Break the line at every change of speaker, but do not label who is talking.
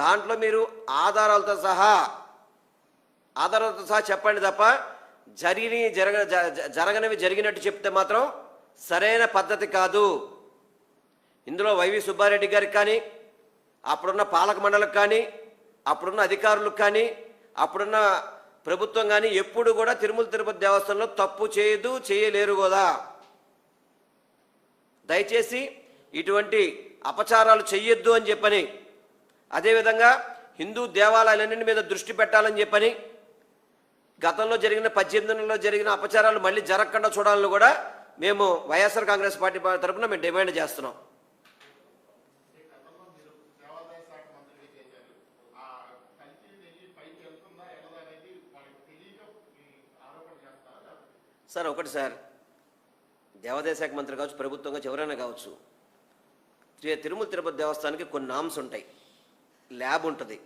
దాంట్లో మీరు ఆధారాలతో సహా ఆధారాలతో సహా చెప్పండి తప్ప జరిగిన జరగ జ- జరగనివి జరిగినట్టు చెప్తే మాత్రం సరైన పద్ధతి కాదు. ఇందులో వైవి సుబ్బారెడ్డి గారికి కానీ అప్పుడున్న పాలక మండలికి కానీ అప్పుడున్న అధికారులకు కానీ అప్పుడున్న ప్రభుత్వం కానీ ఎప్పుడు కూడా తిరుమల తిరుపతి దేవస్థానంలో తప్పు చేయదు చేయలేరు కూడా దయచేసి ఇటువంటి అపచారాలు చెయ్యొద్దు అని చెప్పని అదేవిధంగా హిందూ దేవాలయాలన్నింటి మీద దృష్టి పెట్టాలని చెప్పని గతంలో జరిగిన పద్దెనిమిది జరిగిన అపచారాలు మళ్ళీ జరగకుండా చూడాలని కూడా మేము వైఎస్ఆర్ కాంగ్రెస్ పార్టీ తరఫున మేము డిమాండ్ చేస్తున్నాం. సార్ ఒకటి సార్. దేవాదాయ శాఖ మంత్రి కావచ్చు ప్రభుత్వంగా ఎవరైనా కావచ్చు. తిరుమల తిరుపతి దేవస్థానానికి కొన్ని నామ్స్ ఉంటాయి. ల్యాబ్ ఉంటుంది.